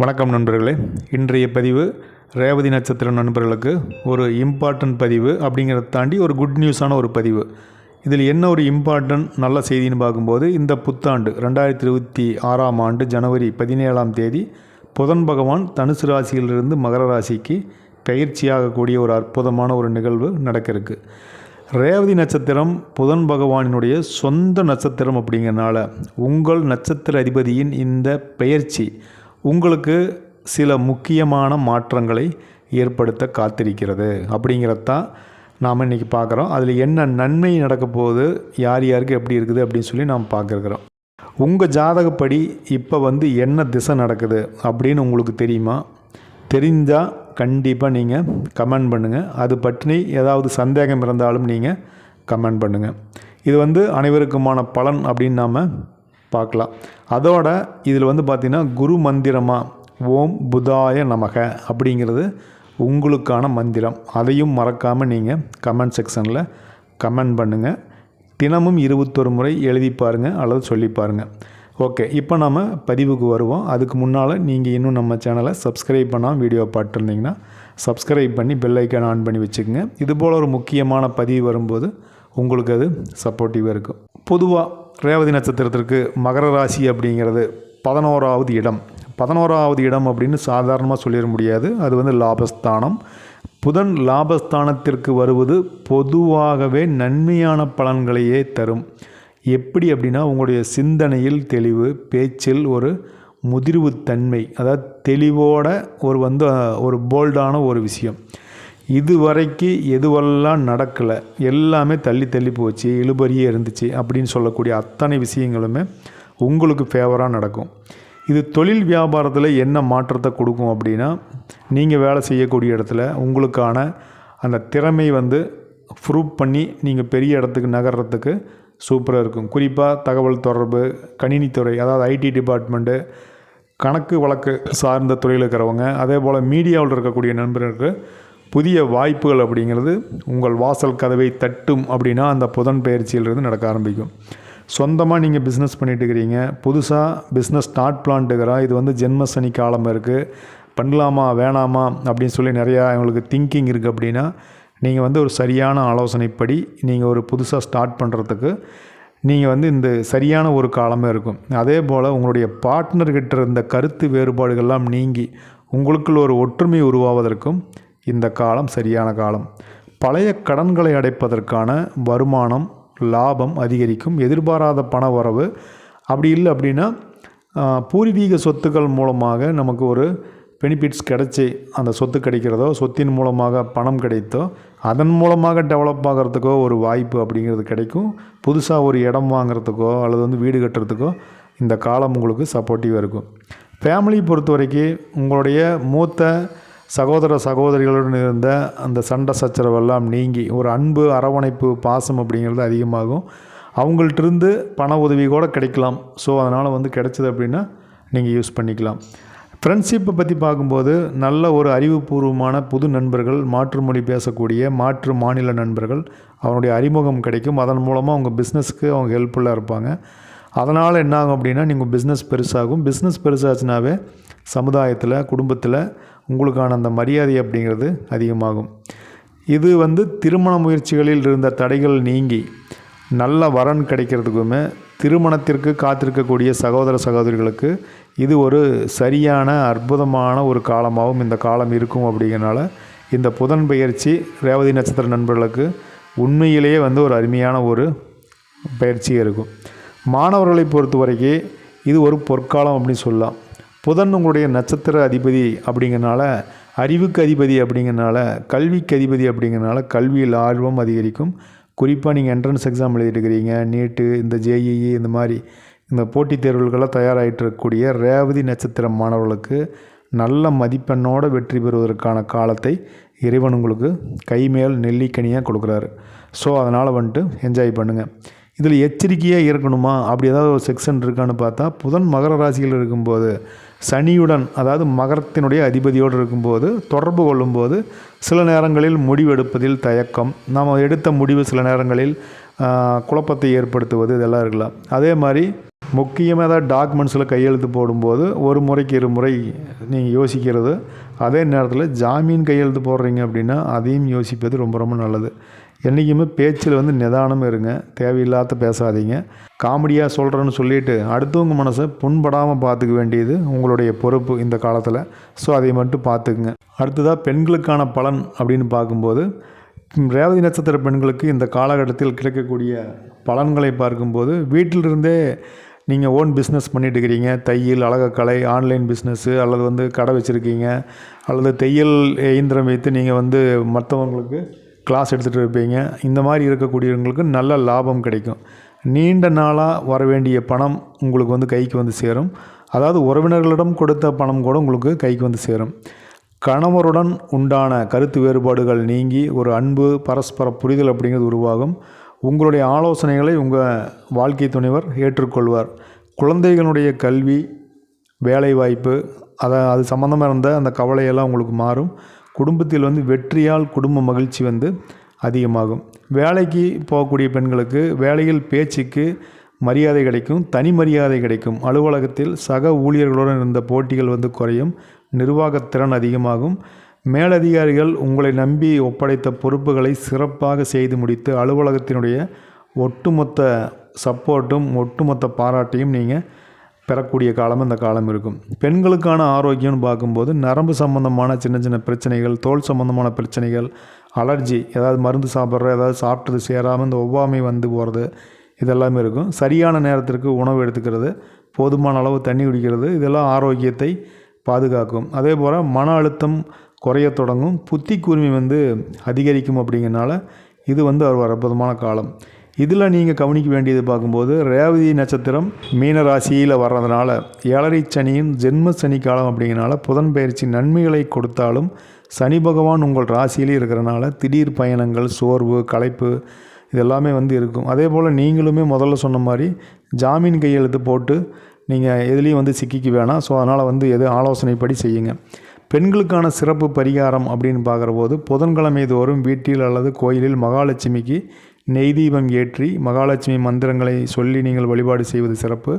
வணக்கம் நண்பர்களே. இன்றைய பதிவு ரேவதி நட்சத்திர நண்பர்களுக்கு ஒரு இம்பார்ட்டன்ட் பதிவு அப்படிங்கிறத தாண்டி ஒரு குட் நியூஸான ஒரு பதிவு. இதில் என்ன ஒரு இம்பார்ட்டன்ட் நல்ல செய்தின்னு பார்க்கும்போது இந்த புத்தாண்டு ரெண்டாயிரத்தி இருபத்தி ஆறாம் ஆண்டு ஜனவரி பதினேழாம் தேதி புதன் பகவான் தனுசு ராசியிலிருந்து மகர ராசிக்கு பயிற்சியாகக்கூடிய ஒரு அற்புதமான ஒரு நிகழ்வு நடக்க ரேவதி நட்சத்திரம் புதன் பகவானினுடைய சொந்த நட்சத்திரம் அப்படிங்கிறனால உங்கள் நட்சத்திர அதிபதியின் இந்த பெயர்ச்சி உங்களுக்கு சில முக்கியமான மாற்றங்களை ஏற்படுத்த காத்திருக்கிறது. அப்படிங்கிறதான் நாம் இன்றைக்கி பார்க்குறோம். அதில் என்ன நன்மை நடக்க போகுது யார் யாருக்கு எப்படி இருக்குது அப்படின்னு சொல்லி நாம் பார்க்குறோம். உங்கள் ஜாதகப்படி இப்போ வந்து என்ன திசை நடக்குது அப்படின்னு உங்களுக்கு தெரியுமா? தெரிஞ்சால் கண்டிப்பாக நீங்கள் கமெண்ட் பண்ணுங்கள் அது பற்றி ஏதாவது சந்தேகம் இருந்தாலும் நீங்கள் கமெண்ட் பண்ணுங்கள் இது வந்து அனைவருக்குமான பலன் அப்படின்னு நாம் பார்க்கலாம். அதோட இதில் வந்து பார்த்திங்கன்னா குரு மந்திரமாக ஓம் புதாய நமக அப்படிங்கிறது உங்களுக்கான மந்திரம். அதையும் மறக்காமல் நீங்கள் கமெண்ட் செக்ஷனில் கமெண்ட் பண்ணுங்கள் தினமும் இருபத்தொரு முறை எழுதி பாருங்கள் அல்லது சொல்லி பாருங்கள் ஓகே இப்போ நம்ம பதிவுக்கு வருவோம். அதுக்கு முன்னால் நீங்கள் இன்னும் நம்ம சேனலை சப்ஸ்கிரைப் பண்ணாமல் வீடியோ பார்த்துருந்தீங்கன்னா சப்ஸ்கிரைப் பண்ணி பெல் ஆன் பண்ணி வச்சுக்கோங்க. இதுபோல் ஒரு முக்கியமான பதிவு வரும்போது உங்களுக்கு அது சப்போர்ட்டிவாக இருக்கும். பொதுவாக ரேவதி நட்சத்திரத்திற்கு மகர ராசி அப்படிங்கிறது பதினோராவது இடம். பதினோராவது இடம் அப்படின்னு சாதாரணமாக சொல்லிட முடியாது. அது வந்து லாபஸ்தானம். புதன் லாபஸ்தானத்திற்கு வருவது பொதுவாகவே நன்மையான பலன்களையே தரும். எப்படி அப்படின்னா உங்களுடைய சிந்தனையில் தெளிவு பேச்சில் ஒரு முதிர்வுத்தன்மை அதாவது தெளிவோட ஒரு வந்து ஒரு போல்டான ஒரு விஷயம். இதுவரைக்கு எதுவெல்லாம் நடக்கலை. எல்லாமே தள்ளி தள்ளி போச்சு இழுபறியே இருந்துச்சு அப்படின்னு சொல்லக்கூடிய அத்தனை விஷயங்களுமே உங்களுக்கு ஃபேவராக நடக்கும். இது தொழில் வியாபாரத்தில் என்ன மாற்றத்தை கொடுக்கும் அப்படின்னா நீங்கள் வேலை செய்யக்கூடிய இடத்துல உங்களுக்கான அந்த திறமை வந்து ப்ரூவ் பண்ணி நீங்கள் பெரிய இடத்துக்கு நகர்றதுக்கு சூப்பராக இருக்கும். குறிப்பாக தகவல் தொடர்பு கணினித்துறை அதாவது ஐடி டிபார்ட்மெண்ட்டு கணக்கு வழக்கு சார்ந்த துறையில் இருக்கிறவங்க அதே போல் மீடியாவில் இருக்கக்கூடிய நண்பர்களுக்கு புதிய வாய்ப்புகள் அப்படிங்கிறது உங்கள் வாசல் கதவை தட்டும் அப்படின்னா அந்த புதன் பயிற்சியிலிருந்து நடக்க ஆரம்பிக்கும். சொந்தமாக நீங்கள் பிஸ்னஸ் பண்ணிட்டு இருக்கிறீங்க. புதுசாக பிஸ்னஸ் ஸ்டார்ட் பிளான்ட்டுக்கிறா இது வந்து ஜென்ம சனி காலம் இருக்குது பண்ணலாமா வேணாமா அப்படின்னு சொல்லி நிறையா உங்களுக்கு திங்கிங் இருக்குது அப்படின்னா நீங்கள் வந்து ஒரு சரியான ஆலோசனைப்படி நீங்கள் ஒரு புதுசாக ஸ்டார்ட் பண்ணுறதுக்கு நீங்கள் வந்து இந்த சரியான ஒரு காலமே இருக்கும். அதே போல் உங்களுடைய பார்ட்னர்கிட்ட இருந்த கருத்து வேறுபாடுகள்லாம் நீங்கி உங்களுக்குள்ள ஒரு ஒற்றுமை உருவாவதற்கும் இந்த காலம் சரியான காலம். பழைய கடன்களை அடைப்பதற்கான வருமானம் லாபம் அதிகரிக்கும். எதிர்பாராத பண வரவு. அப்படி இல்லை அப்படின்னா பூர்வீக சொத்துக்கள் மூலமாக நமக்கு ஒரு பெனிஃபிட்ஸ் கிடைச்சி அந்த சொத்து கிடைக்கிறதோ சொத்தின் மூலமாக பணம் கிடைத்தோ அதன் மூலமாக டெவலப் ஆகிறதுக்கோ ஒரு வாய்ப்பு அப்படிங்கிறது கிடைக்கும். புதுசாக ஒரு இடம் வாங்கிறதுக்கோ அல்லது வந்து வீடு கட்டுறதுக்கோ இந்த காலம் உங்களுக்கு சப்போர்ட்டிவாக இருக்கும். ஃபேமிலி பொறுத்த வரைக்கும் உங்களுடைய மூத்த சகோதர சகோதரிகளுடன் இருந்த அந்த சண்டை சச்சரவெல்லாம் நீங்கி ஒரு அன்பு அரவணைப்பு பாசம் அப்படிங்கிறது அதிகமாகும். அவங்கள்ட்டிருந்து பண உதவி கூட கிடைக்கலாம். ஸோ அதனால் வந்து கிடைச்சது அப்படின்னா நீங்கள் யூஸ் பண்ணிக்கலாம். ஃப்ரெண்ட்ஷிப்பை பற்றி பார்க்கும்போது நல்ல ஒரு அறிவுபூர்வமான புது நண்பர்கள் மாற்று மொழி பேசக்கூடிய மாற்று மாநில நண்பர்கள் அவனுடைய அறிமுகம் கிடைக்கும். அதன் மூலமாக அவங்க பிஸ்னஸ்க்கு அவங்க ஹெல்ப்ஃபுல்லாக இருப்பாங்க. அதனால் என்ன ஆகும் அப்படின்னா நீங்கள் பிஸ்னஸ் பெருசாகும். பிஸ்னஸ் பெருசாச்சுனாவே சமுதாயத்தில் குடும்பத்தில் உங்களுக்கான அந்த மரியாதை அப்படிங்கிறது அதிகமாகும். இது வந்து திருமண முயற்சிகளில் இருந்த தடைகள் நீங்கி நல்ல வரன் கிடைக்கிறதுக்குமே திருமணத்திற்கு காத்திருக்கக்கூடிய சகோதர சகோதரிகளுக்கு இது ஒரு சரியான அற்புதமான ஒரு காலமாகவும் இந்த காலம் இருக்கும் அப்படிங்கிறனால இந்த புதன் பயிற்சி ரேவதி நட்சத்திர நண்பர்களுக்கு உண்மையிலேயே வந்து ஒரு அருமையான ஒரு பயிற்சியாக இருக்கும். மாணவர்களை பொறுத்த வரைக்கும் இது ஒரு பொற்காலம் அப்படின்னு சொல்லலாம். புதன் உங்களுடைய நட்சத்திர அதிபதி அப்படிங்கிறனால அறிவுக்கு அதிபதி அப்படிங்கிறனால கல்விக்கு அதிபதி அப்படிங்கிறனால கல்வியில் ஆர்வம் அதிகரிக்கும். குறிப்பாக நீங்கள் என்ட்ரன்ஸ் எக்ஸாம் எழுதிட்டுருக்கிறீங்க நீட்டு இந்த ஜேஇஇ இந்த மாதிரி இந்த போட்டித் தேர்வுகளெல்லாம் தயாராகிட்டு இருக்கக்கூடிய ரேவதி நட்சத்திர மாணவர்களுக்கு நல்ல மதிப்பெண்ணோடு வெற்றி பெறுவதற்கான காலத்தை இறைவன் உங்களுக்கு கைமேல் நெல்லிக்கனியாக கொடுக்குறாரு. ஸோ அதனால் வந்துட்டு என்ஜாய் பண்ணுங்கள் இதில் எச்சரிக்கையாக இருக்கணுமா? அப்படி ஏதாவது ஒரு செக்ஷன் இருக்கான்னு பார்த்தா புதன் மகர ராசியில் இருக்கும்போது சனியுடன் அதாவது மகரத்தினுடைய அதிபதியோடு இருக்கும்போது தொடர்பு கொள்ளும்போது சில நேரங்களில் முடிவெடுப்பதில் தயக்கம். நாம் எடுத்த முடிவு சில நேரங்களில் குழப்பத்தை ஏற்படுத்துவது இதெல்லாம் இருக்கலாம். அதே மாதிரி முக்கியமாக ஏதாவது டாக்குமெண்ட்ஸில் கையெழுத்து போடும்போது ஒரு முறைக்கு இரு முறை நீங்கள் யோசிக்கிறது. அதே நேரத்தில் ஜாமீன் கையெழுத்து போடுறீங்க அப்படின்னா அதையும் யோசிப்பது ரொம்ப ரொம்ப நல்லது. என்றைக்குமே பேச்சில் வந்து நிதானம் இருங்க தேவையில்லாத பேசாதீங்க. காமெடியாக சொல்கிறேன்னு சொல்லிட்டு அடுத்தவங்க மனசை புண்படாமல் பார்த்துக்க வேண்டியது உங்களுடைய பொறுப்பு இந்த காலத்தில். ஸோ அதை மட்டும் பார்த்துக்குங்க. அடுத்ததாக பெண்களுக்கான பலன் அப்படின்னு பார்க்கும்போது ரேவதி நட்சத்திர பெண்களுக்கு இந்த காலகட்டத்தில் கிடைக்கக்கூடிய பலன்களை பார்க்கும்போது வீட்டிலிருந்தே நீங்கள் ஓன் பிஸ்னஸ் பண்ணிட்டு இருக்கிறீங்க. தையல் அழகக்கலை ஆன்லைன் பிஸ்னஸ்ஸு அல்லது வந்து கடை வச்சுருக்கீங்க. அல்லது தையல் இயந்திரம் வைத்து நீங்கள் வந்து மற்றவங்களுக்கு கிளாஸ் எடுத்துகிட்டு இருப்பீங்க. இந்த மாதிரி இருக்கக்கூடியவங்களுக்கு நல்ல லாபம் கிடைக்கும். நீண்ட நாளாக வர வேண்டிய பணம் உங்களுக்கு வந்து கைக்கு வந்து சேரும். அதாவது உறவினர்களிடம் கொடுத்த பணம் கூட உங்களுக்கு கைக்கு வந்து சேரும். கணவருடன் உண்டான கருத்து வேறுபாடுகள் நீங்கி ஒரு அன்பு பரஸ்பர புரிதல் அப்படிங்கிறது உருவாகும். உங்களுடைய ஆலோசனைகளை உங்கள் வாழ்க்கை துணைவர் ஏற்றுக்கொள்வார். குழந்தைகளுடைய கல்வி வேலைவாய்ப்பு அதை அது சம்மந்தமாக இருந்த அந்த கவலையெல்லாம் உங்களுக்கு மாறும். குடும்பத்தில் வந்து வெற்றியால் குடும்ப மகிழ்ச்சி வந்து அதிகமாகும். வேலைக்கு போகக்கூடிய பெண்களுக்கு வேலையில் பேச்சுக்கு மரியாதை கிடைக்கும் தனி மரியாதை கிடைக்கும். அலுவலகத்தில் சக ஊழியர்களுடன் இருந்த போட்டிகள் வந்து குறையும் நிர்வாகத்திறன் அதிகமாகும். மேலதிகாரிகள் உங்களை நம்பி ஒப்படைத்த பொறுப்புகளை சிறப்பாக செய்து முடித்து அலுவலகத்தினுடைய ஒட்டுமொத்த சப்போர்ட்டும் ஒட்டுமொத்த பாராட்டையும் நீங்கள் பெறக்கூடிய காலம் இந்த காலம் இருக்கும். பெண்களுக்கான ஆரோக்கியம்னு பார்க்கும்போது நரம்பு சம்பந்தமான சின்ன சின்ன பிரச்சனைகள் தோல் சம்பந்தமான பிரச்சனைகள் அலர்ஜி ஏதாவது மருந்து சாப்பிட்ற ஏதாவது சாப்பிட்டது சேராமல் இந்த ஒவ்வாமை வந்து போகிறது இதெல்லாமே இருக்கும். சரியான நேரத்திற்கு உணவு எடுத்துக்கிறது போதுமான அளவு தண்ணி குடிக்கிறது இதெல்லாம் ஆரோக்கியத்தை பாதுகாக்கும். அதே போல் மன அழுத்தம் குறைய தொடங்கும் புத்தி கூர்மை வந்து அதிகரிக்கும் அப்படிங்கிறனால இது வந்து ஒரு அற்புதமான காலம். இதில் நீங்கள் கவனிக்க வேண்டியது பார்க்கும்போது ரேவதி நட்சத்திரம் மீன ராசியில் வர்றதுனால ஏழரை சனியின் ஜென்ம சனி காலம் அப்படிங்கிறனால புதன் பயிற்சி நன்மைகளை கொடுத்தாலும் சனி பகவான் உங்கள் ராசியிலே இருக்கிறனால திடீர் பயணங்கள் சோர்வு களைப்பு இதெல்லாமே வந்து இருக்கும். அதே போல் நீங்களுமே முதல்ல சொன்ன மாதிரி ஜாமீன் கையெழுத்து போட்டு நீங்கள் எதுலேயும் வந்து சிக்கிக்க வேணாம். ஸோ அதனால் வந்து எது ஆலோசனைப்படி செய்யுங்க. பெண்களுக்கான சிறப்பு பரிகாரம் அப்படின்னு பார்க்குற போது புதன்கிழமை தோறும் வீட்டில் அல்லது கோயிலில் மகாலட்சுமிக்கு நெய் தீபம் ஏற்றி மகாலட்சுமி மந்திரங்களை சொல்லி நீங்கள் வழிபாடு செய்வது சிறப்பு.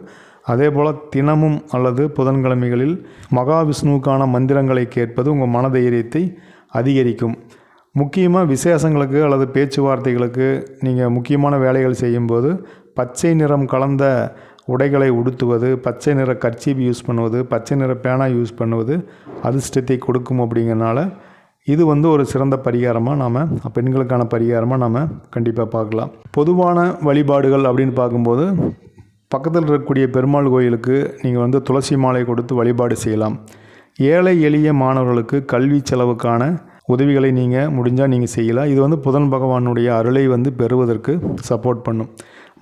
அதே போல் தினமும் அல்லது புதன்கிழமைகளில் மகாவிஷ்ணுவுக்கான மந்திரங்களை கேட்பது உங்கள் மனதைரியத்தை அதிகரிக்கும். முக்கியமாக விசேஷங்களுக்கு அல்லது பேச்சுவார்த்தைகளுக்கு நீங்கள் முக்கியமான வேலைகள் செய்யும்போது பச்சை நிறம் கலந்த உடைகளை உடுத்துவது பச்சை நிற கர்ச்சீப் யூஸ் பண்ணுவது பச்சை நிற பேனா யூஸ் பண்ணுவது அதிர்ஷ்டத்தை கொடுக்கும் அப்படிங்கிறனால இது வந்து ஒரு சிறந்த பரிகாரமாக நாம் பெண்களுக்கான பரிகாரமாக நாம் கண்டிப்பாக பார்க்கலாம். பொதுவான வழிபாடுகள் அப்படின்னு பார்க்கும்போது பக்கத்தில் இருக்கக்கூடிய பெருமாள் கோயிலுக்கு நீங்கள் வந்து துளசி மாலை கொடுத்து வழிபாடு செய்யலாம். ஏழை எளிய மாணவர்களுக்கு கல்வி செலவுக்கான உதவிகளை நீங்கள் முடிஞ்சால் நீங்கள் செய்யலாம். இது வந்து புதன் பகவானுடைய அருளை வந்து பெறுவதற்கு சப்போர்ட் பண்ணும்.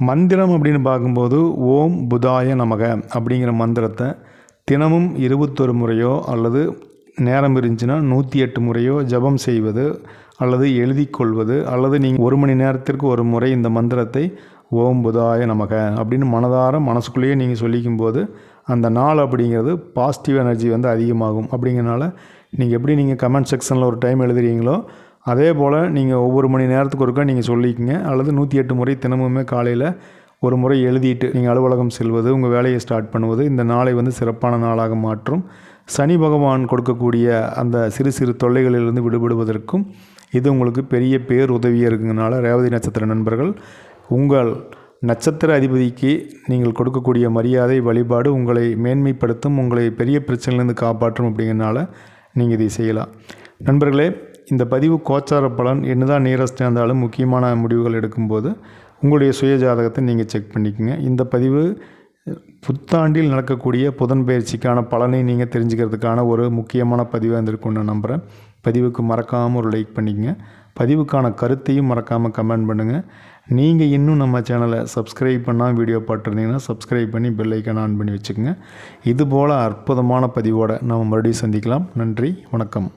மந்திரம் அப்படின்னு பார்க்கும்போது ஓம் புதாய நமக அப்படிங்கிற மந்திரத்தை தினமும் இருபத்தொரு முறையோ அல்லது நேரம் இருந்துச்சுன்னா நூற்றி எட்டு முறையோ ஜபம் செய்வது அல்லது எழுதி கொள்வது அல்லது நீங்கள் ஒரு மணி நேரத்திற்கு ஒரு முறை இந்த மந்திரத்தை ஓம் புதாய நமக அப்படின்னு மனதார மனசுக்குள்ளேயே நீங்கள் சொல்லிக்கும் போது அந்த நாள் அப்படிங்கிறது பாசிட்டிவ் எனர்ஜி வந்து அதிகமாகும். அப்படிங்கிறனால நீங்கள் எப்படி நீங்கள் கமெண்ட் செக்ஷனில் ஒரு டைம் எழுதுறீங்களோ அதே போல் நீங்கள் ஒவ்வொரு மணி நேரத்துக்கு ஒருக்கா நீங்கள் சொல்லிக்கங்க. அல்லது நூற்றி எட்டு முறை தினமுமே காலையில் ஒரு முறை எழுதிட்டு நீங்கள் அலுவலகம் செல்வது உங்கள் வேலையை ஸ்டார்ட் பண்ணுவது இந்த நாளை வந்து சிறப்பான நாளாக மாற்றும். சனி பகவான் கொடுக்கக்கூடிய அந்த சிறு சிறு தொல்லைகளிலிருந்து விடுபடுவதற்கும் இது உங்களுக்கு பெரிய பேர் உதவியாக இருக்குங்கனால ரேவதி நட்சத்திர நண்பர்கள் உங்கள் நட்சத்திர அதிபதிக்கு நீங்கள் கொடுக்கக்கூடிய மரியாதை வழிபாடு உங்களை மேன்மைப்படுத்தும் உங்களை பெரிய பிரச்சனையிலேருந்து காப்பாற்றும் அப்படிங்கிறனால நீங்கள் இதை செய்யலாம். நண்பர்களே இந்த பதிவு கோச்சார பலன் என்னதான் நியரஸ்டாக இருந்தாலும் முக்கியமான முடிவுகள் எடுக்கும்போது உங்களுடைய சுய ஜாதகத்தை நீங்கள் செக் பண்ணிக்கோங்க. இந்த பதிவு புத்தாண்டில் நடக்கக்கூடிய புதன் பயிற்சிக்கான பலனை நீங்கள் தெரிஞ்சுக்கிறதுக்கான ஒரு முக்கியமான பதிவாக இருந்திருக்கும்னு நம்புகிறேன் பதிவுக்கு மறக்காமல் ஒரு லைக் பண்ணிக்கங்க. பதிவுக்கான கருத்தையும் மறக்காமல் கமெண்ட் பண்ணுங்கள் நீங்கள் இன்னும் நம்ம சேனலை சப்ஸ்கிரைப் பண்ணால் வீடியோ பார்த்துருந்தீங்கன்னா சப்ஸ்கிரைப் பண்ணி பெல் ஆன் பண்ணி வச்சுக்கோங்க. இதுபோல் அற்புதமான பதிவோடு நம்ம மறுபடியும் சந்திக்கலாம். நன்றி வணக்கம்.